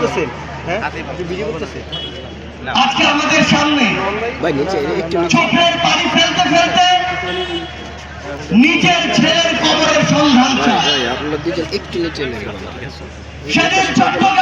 করতেছেন? হ্যাঁ? আপনি ভিডিও করতেছেন? আজকে আমাদের সামনে ভাই নিচে একটু নিচে। চোখের পানি ফেলতে ফেলতে নিজের ছেলের কবরের সন্ধান চায় সেদিন চট্টগ্রামে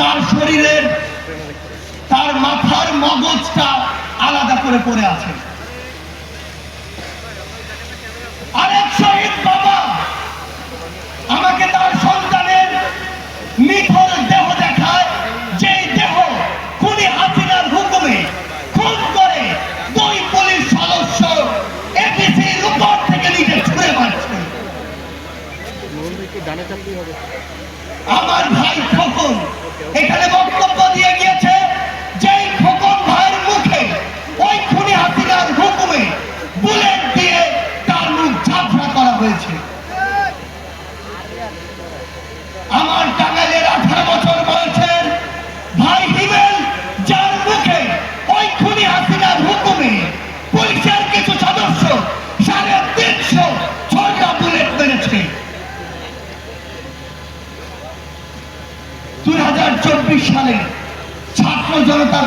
তার শরীরের তার মাথার মগজটা আলাদা করে পড়ে আছে। আরেক আমার ভাই খোকন, এখানে বক্তব্য দিয়ে গিয়েছে খোকন ভাইয়ের মুখে ওই খুনি হুকুমে বুলেট দিয়ে তার মুখ করা হয়েছে। আমার টাঙ্গাইলের আঠারো বছর বয়সের চব্বিশ সালে ছাত্র জনতার